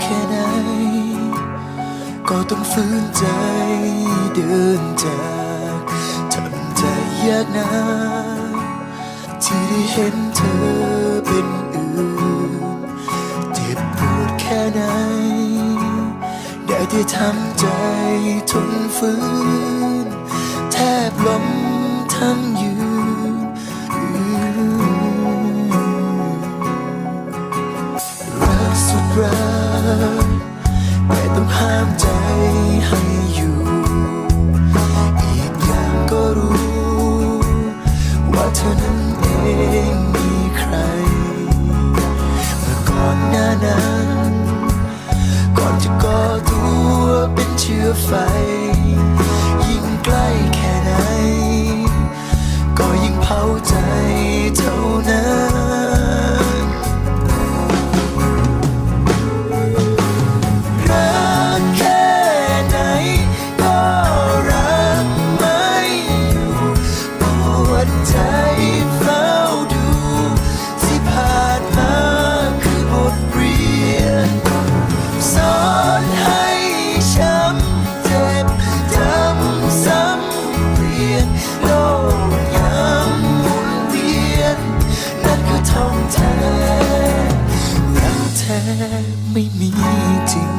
แค่ไหน ก็ต้องฝืนใจเดินจากทำใจยากนักที่ได้เห็นเธอเป็นอื่น เจ็บปวดแค่ไหน ได้แต่ทำใจทนฝืน แทบล้มทั้งยืน ต้องห้ามใจ ไม่มีจริง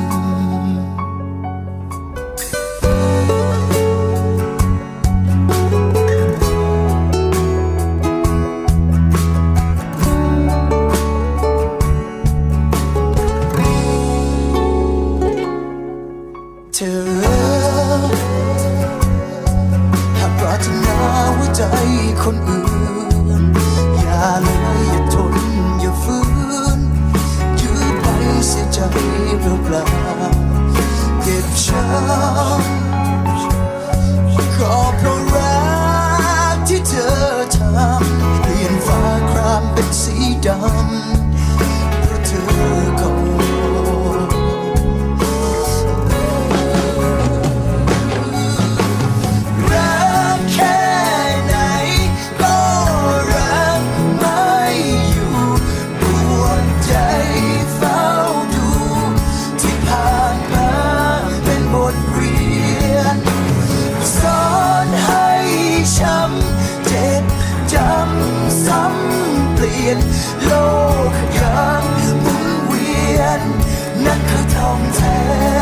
เธอหากปรารถนาหัวใจคนอื่น ดำเพราะเธอก็รักแค่ไหนก็รักไม่อยู่ปวดใจเฝ้าดู ที่ผ่านมาเป็นบทเรียนสอนให้ช้ำเจ็บจำซ้ำ ปลี่ยนโลกยังหมุนเวียนนั่นคือทองแท้